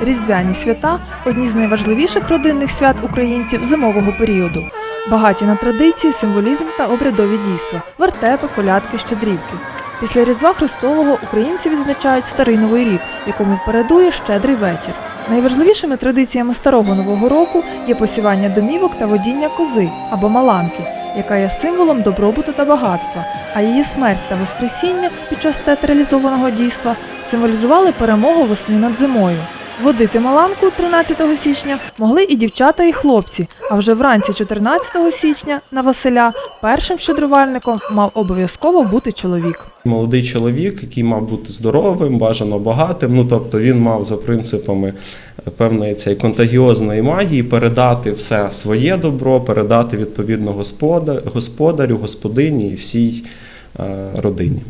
Різдвяні свята одні з найважливіших родинних свят українців зимового періоду. Багаті на традиції, символізм та обрядові дійства, вертепи, колядки, щедрівки. Після Різдва Христового українці відзначають старий новий рік, якому передує щедрий вечір. Найважливішими традиціями старого нового року є посівання домівок та водіння кози або маланки, яка є символом добробуту та багатства, а її смерть та воскресіння під час театралізованого дійства символізували перемогу весни над зимою. Водити маланку 13 січня могли і дівчата, і хлопці. А вже вранці 14 січня на Василя першим щедрувальником мав обов'язково бути чоловік. Молодий чоловік, який мав бути здоровим, бажано багатим. Ну тобто він мав за принципами е, певної цієї контагіозної магії передати все своє добро, передати відповідно господа- господарю, господині і всій е, родині.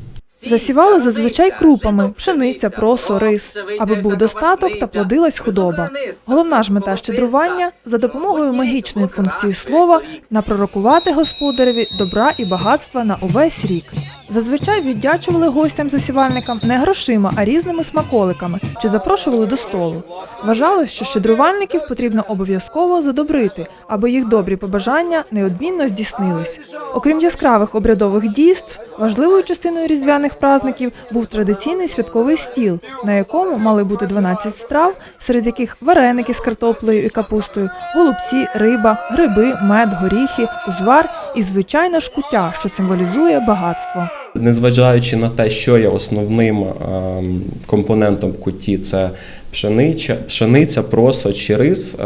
Засівали зазвичай крупами пшениця, просо, рис, аби був достаток та плодилась худоба. Головна ж мета щедрування за допомогою магічної функції слова напророкувати господареві добра і багатства на увесь рік. Зазвичай віддячували гостям-засівальникам не грошима, а різними смаколиками чи запрошували до столу. Вважалось, що щедрувальників потрібно обов'язково задобрити, аби їх добрі побажання неодмінно здійснились. Окрім яскравих обрядових дійств, важливою частиною різдвяних праздників був традиційний святковий стіл, на якому мали бути 12 страв, серед яких вареники з картоплею і капустою, голубці, риба, гриби, мед, горіхи, узвар і звичайна шкуття, що символізує багатство. Незважаючи на те, що є основним ем, компонентом куті, це пшениця, пшениця, просо чи рис, е,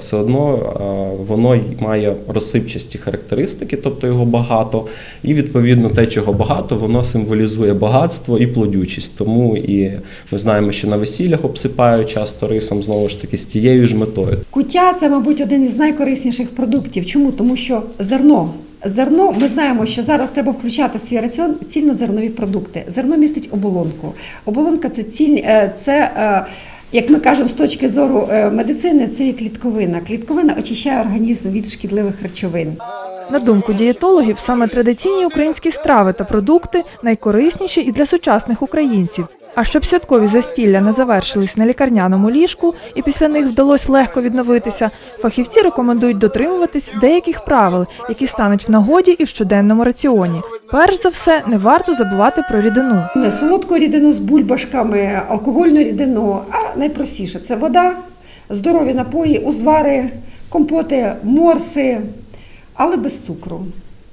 все одно е, воно має розсипчасті характеристики, тобто його багато, і відповідно те, чого багато, воно символізує багатство і плодючість. Тому і ми знаємо, що на весіллях обсипають часто рисом знову ж таки з тією ж метою. Куття це, мабуть, один із найкорисніших продуктів. Чому? Тому що зерно. Зерно, ми знаємо, що зараз треба включати в свій раціон цільнозернові продукти. Зерно містить оболонку. Оболонка це ціль, е, це. е, Як ми кажемо з точки зору е, медицини, це є клітковина. Клітковина очищає організм від шкідливих речовин. На думку дієтологів, саме традиційні українські страви та продукти найкорисніші і для сучасних українців. А щоб святкові застілля не завершились на лікарняному ліжку і після них вдалося легко відновитися, фахівці рекомендують дотримуватись деяких правил, які стануть в нагоді і в щоденному раціоні. Перш за все, не варто забувати про рідину. Не солодку рідину з бульбашками, алкогольну рідину, а найпростіше це вода, здорові напої, узвари, компоти, морси, але без цукру.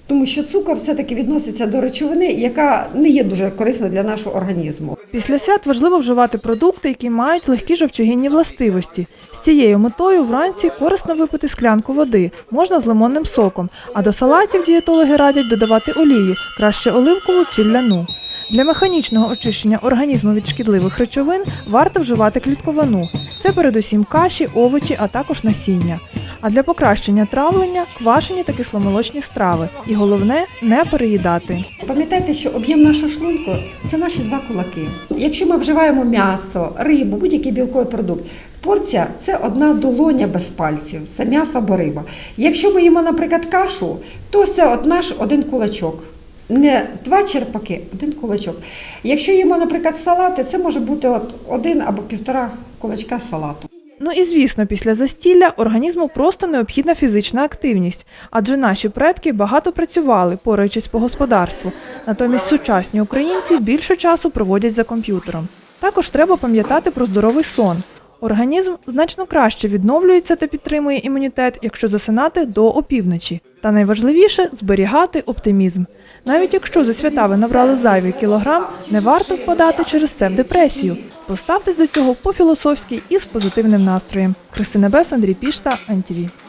Тому що цукор все-таки відноситься до речовини, яка не є дуже корисна для нашого організму. Після свят важливо вживати продукти, які мають легкі жовчогінні властивості. З цією метою вранці корисно випити склянку води, можна з лимонним соком, а до салатів дієтологи радять додавати олію, краще оливкову чи ляну. Для механічного очищення організму від шкідливих речовин варто вживати клітковину. Це передусім каші, овочі, а також насіння. А для покращення травлення квашені та кисломолочні страви. І головне не переїдати. Пам'ятайте, що об'єм нашого шлунку це наші два кулаки. Якщо ми вживаємо м'ясо, рибу, будь-який білковий продукт, порція це одна долоня без пальців, це м'ясо або риба. Якщо ми їмо, наприклад, кашу, то це от наш один кулачок. Не два черпаки, один кулачок. Якщо їмо, наприклад, салати, це може бути от один або півтора кулачка салату. Ну і звісно, після застілля організму просто необхідна фізична активність, адже наші предки багато працювали, пораючись по господарству. Натомість сучасні українці більше часу проводять за комп'ютером. Також треба пам'ятати про здоровий сон. Організм значно краще відновлюється та підтримує імунітет, якщо засинати до опівночі. Та найважливіше зберігати оптимізм. Навіть якщо за свята ви набрали зайвий кілограм, не варто впадати через це в депресію. Поставтесь до цього по-філософськи і з позитивним настроєм. Христина Бес, Андрій Пішта, НТВ.